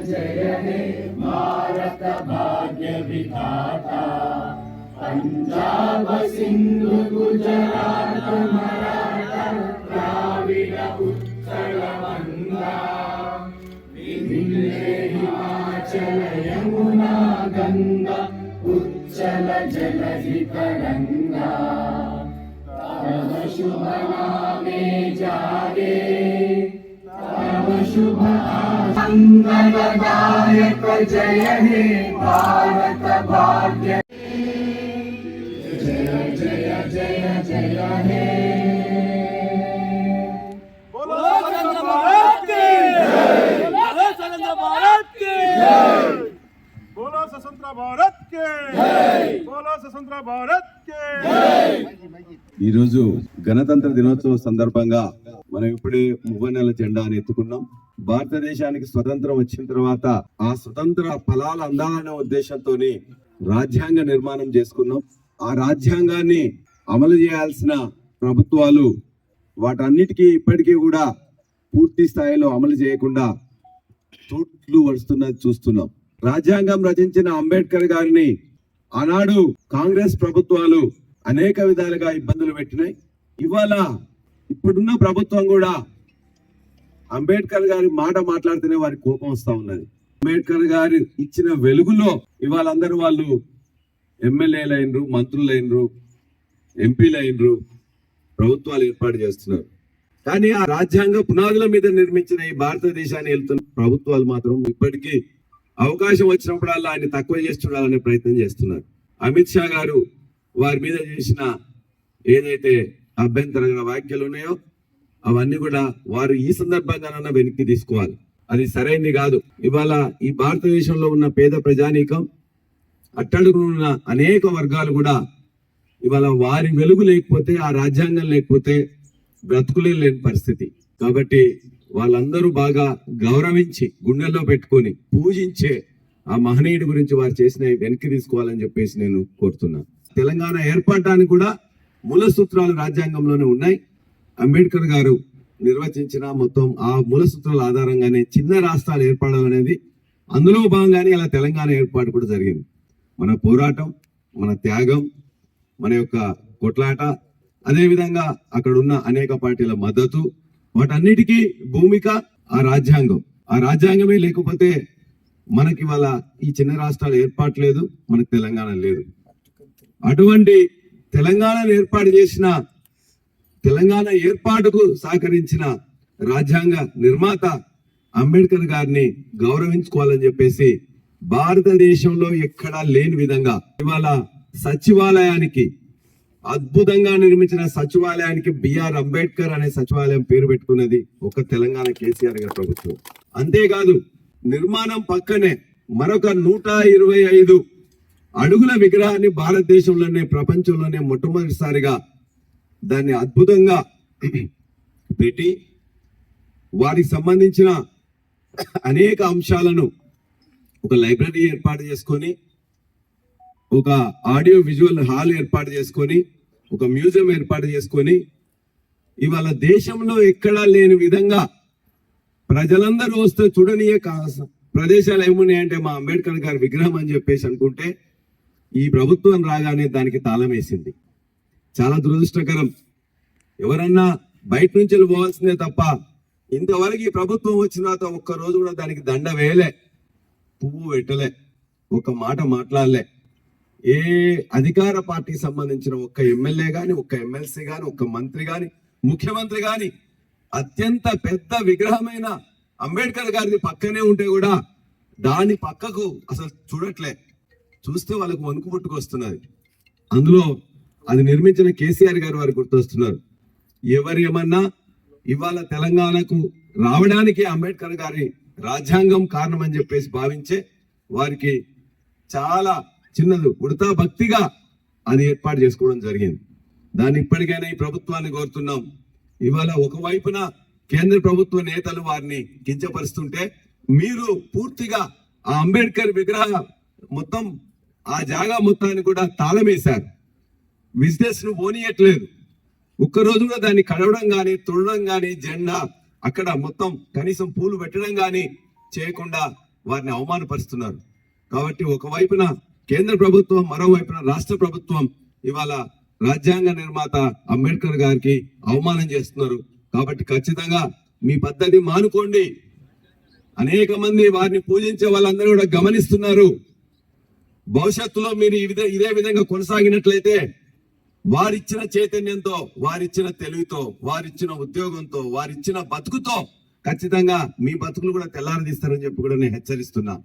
जय हे भारत भाग्य विधाता पञ्जाब सिन्धु गुजरात मराठा द्राविड उत्तर बङ्गा हिमाचल यमुना गङ्गा चल जल ही तरंगा तव शुभ नामे जागे। तव शुभ गायक जय हे भारत भाग्य। जय जय जय जय हे। స్వతంత్ర భారత్ ఈరోజు గణతంత్ర దినోత్సవం సందర్భంగా మనం ఇప్పుడే మువ్వనెల జెండాను ఎత్తుకున్నాం. భారతదేశానికి స్వతంత్రం వచ్చిన తర్వాత ఆ స్వతంత్ర ఫలాలు అందాలనే ఉద్దేశంతో రాజ్యాంగ నిర్మాణం చేసుకున్నాం. ఆ రాజ్యాంగాన్ని అమలు చేయాల్సిన ప్రభుత్వాలు వాటన్నిటికీ ఇప్పటికీ కూడా పూర్తి స్థాయిలో అమలు చేయకుండా చోట్లు వడుస్తున్నది చూస్తున్నాం. రాజ్యాంగం రచించిన అంబేద్కర్ గారిని ఆనాడు కాంగ్రెస్ ప్రభుత్వాలు అనేక విధాలుగా ఇబ్బందులు పెట్టినాయి. ఇవాళ ఇప్పుడున్న ప్రభుత్వం కూడా అంబేద్కర్ గారి మాట మాట్లాడితేనే వారి కోపం వస్తా ఉన్నది. అంబేద్కర్ గారు ఇచ్చిన వెలుగులో ఇవాళ అందరూ వాళ్ళు ఎమ్మెల్యేలు అయినరు మంత్రులు అయినరు ఎంపీలు అయినరు ప్రభుత్వాలు ఏర్పాటు చేస్తున్నారు. కానీ ఆ రాజ్యాంగ పునాదుల మీద నిర్మించిన ఈ భారతదేశాన్ని వెళ్తున్న ప్రభుత్వాలు మాత్రం ఇప్పటికీ అవకాశం వచ్చినప్పుడల్లా ఆయన తక్కువ చేసి చూడాలనే ప్రయత్నం చేస్తున్నారు. అమిత్ షా గారు వారి మీద చేసిన ఏదైతే అభ్యంతరంగా వ్యాఖ్యలు ఉన్నాయో అవన్నీ కూడా వారు ఈ సందర్భంగానన్నా వెనక్కి తీసుకోవాలి. అది సరైంది కాదు. ఇవాళ ఈ భారతదేశంలో ఉన్న పేద ప్రజానీకం అట్టడుగునున్న అనేక వర్గాలు కూడా ఇవాళ వారి వెలుగు లేకపోతే ఆ రాజ్యాంగం లేకపోతే బ్రతుకులే లేని పరిస్థితి. కాబట్టి వాళ్ళందరూ బాగా గౌరవించి గుండెల్లో పెట్టుకొని పూజించే ఆ మహనీయుడి గురించి వారు చేసిన వెనక్కి తీసుకోవాలని చెప్పేసి నేను కోరుతున్నాను. తెలంగాణ ఏర్పడటానికి కూడా మూల సూత్రాలు రాజ్యాంగంలోనే ఉన్నాయి. అంబేద్కర్ గారు నిర్వచించిన మొత్తం ఆ మూల సూత్రాల ఆధారంగానే చిన్న రాష్ట్రాలు ఏర్పడాలనేది అందులో భాగంగానే అలా తెలంగాణ ఏర్పాటు కూడా జరిగింది. మన పోరాటం మన త్యాగం మన యొక్క కొట్లాట అదేవిధంగా అక్కడ ఉన్న అనేక పార్టీల మద్దతు వాటన్నిటికీ భూమిక ఆ రాజ్యాంగం. ఆ రాజ్యాంగమే లేకపోతే మనకి వాళ్ళ ఈ చిన్న రాష్ట్రాలు ఏర్పాటు లేదు మనకి తెలంగాణ లేదు. అటువంటి తెలంగాణను ఏర్పాటు చేసిన తెలంగాణ ఏర్పాటుకు సహకరించిన రాజ్యాంగ నిర్మాత అంబేద్కర్ గారిని గౌరవించుకోవాలని చెప్పేసి భారతదేశంలో ఎక్కడా లేని విధంగా ఇవాళ సచివాలయానికి అద్భుతంగా నిర్మించిన సచివాలయానికి బిఆర్ అంబేద్కర్ అనే సచివాలయం పేరు పెట్టుకున్నది ఒక తెలంగాణ కేసీఆర్ గారి ప్రభుత్వం. అంతేకాదు నిర్మాణం పక్కనే మరొక నూట ఇరవై ఐదు అడుగుల విగ్రహాన్ని భారతదేశంలోనే ప్రపంచంలోనే మొట్టమొదటిసారిగా దాన్ని అద్భుతంగా పెట్టి వారికి సంబంధించిన అనేక అంశాలను ఒక లైబ్రరీ ఏర్పాటు చేసుకొని ఒక ఆడియో విజువల్ హాల్ ఏర్పాటు చేసుకొని ఒక మ్యూజియం ఏర్పాటు చేసుకొని ఇవాళ దేశంలో ఎక్కడా లేని విధంగా ప్రజలందరూ వస్తే చూడనీయే కా- ప్రదేశాలు ఏమున్నాయంటే మా అంబేద్కర్ గారి విగ్రహం అని చెప్పేసి అనుకుంటే ఈ ప్రభుత్వం రాగానే దానికి తాళం వేసింది. చాలా దురదృష్టకరం. ఎవరన్నా బయట నుంచి వెళ్ళి పోవాల్సిందే తప్ప ఇంతవరకు ఈ ప్రభుత్వం వచ్చిన తర్వాత ఒక్క రోజు కూడా దానికి దండ వేయలే. పువ్వు పెట్టలే. ఒక మాట మాట్లాడలే. ఏ అధికార పార్టీకి సంబంధించిన ఒక్క ఎమ్మెల్యే కానీ ఒక్క ఎమ్మెల్సీ కానీ ఒక్క మంత్రి కానీ ముఖ్యమంత్రి కానీ అత్యంత పెద్ద విగ్రహమైన అంబేద్కర్ గారిది పక్కనే ఉంటే కూడా దాని పక్కకు అసలు చూడట్లే. చూస్తే వాళ్ళకు వణుకు పుట్టుకొస్తున్నది అందులో అది నిర్మించిన కేసీఆర్ గారు వారు గుర్తొస్తున్నారు. ఎవరు ఏమన్నా ఇవాళ తెలంగాణకు రావడానికి అంబేద్కర్ గారి రాజ్యాంగం కారణం అని చెప్పేసి భావించే వారికి చాలా చిన్నది ఉడతా భక్తిగా అది ఏర్పాటు చేసుకోవడం జరిగింది. దాన్ని ఇప్పటికైనా ఈ ప్రభుత్వాన్ని కోరుతున్నాం. ఇవాళ ఒకవైపున కేంద్ర ప్రభుత్వ నేతలు వారిని కించపరుస్తుంటే మీరు పూర్తిగా ఆ అంబేద్కర్ విగ్రహ మొత్తం ఆ జాగా మొత్తాన్ని కూడా తాళమేశారు బిజినెస్ను పోనీయట్లేదు. ఒక్కరోజు కూడా దాన్ని కడవడం కానీ తుడడం కానీ జెండా అక్కడ మొత్తం కనీసం పూలు పెట్టడం కానీ చేయకుండా వారిని అవమానపరుస్తున్నారు. కాబట్టి ఒకవైపున కేంద్ర ప్రభుత్వం మరోవైపున రాష్ట్ర ప్రభుత్వం ఇవాళ రాజ్యాంగ నిర్మాత అంబేద్కర్ గారికి అవమానం చేస్తున్నారు. కాబట్టి ఖచ్చితంగా మీ పద్ధతి మానుకోండి. అనేక మంది వారిని పూజించే వాళ్ళందరూ కూడా గమనిస్తున్నారు. భవిష్యత్తులో మీరు ఈ విధ- ఇదే విధంగా కొనసాగినట్లయితే వారిచ్చిన చైతన్యంతో వారిచ్చిన తెలివితో వారిచ్చిన ఉద్యోగంతో వారిచ్చిన బతుకుతో ఖచ్చితంగా మీ బతుకులు కూడా తెల్లారదీస్తారని చెప్పి కూడా నేను హెచ్చరిస్తున్నా.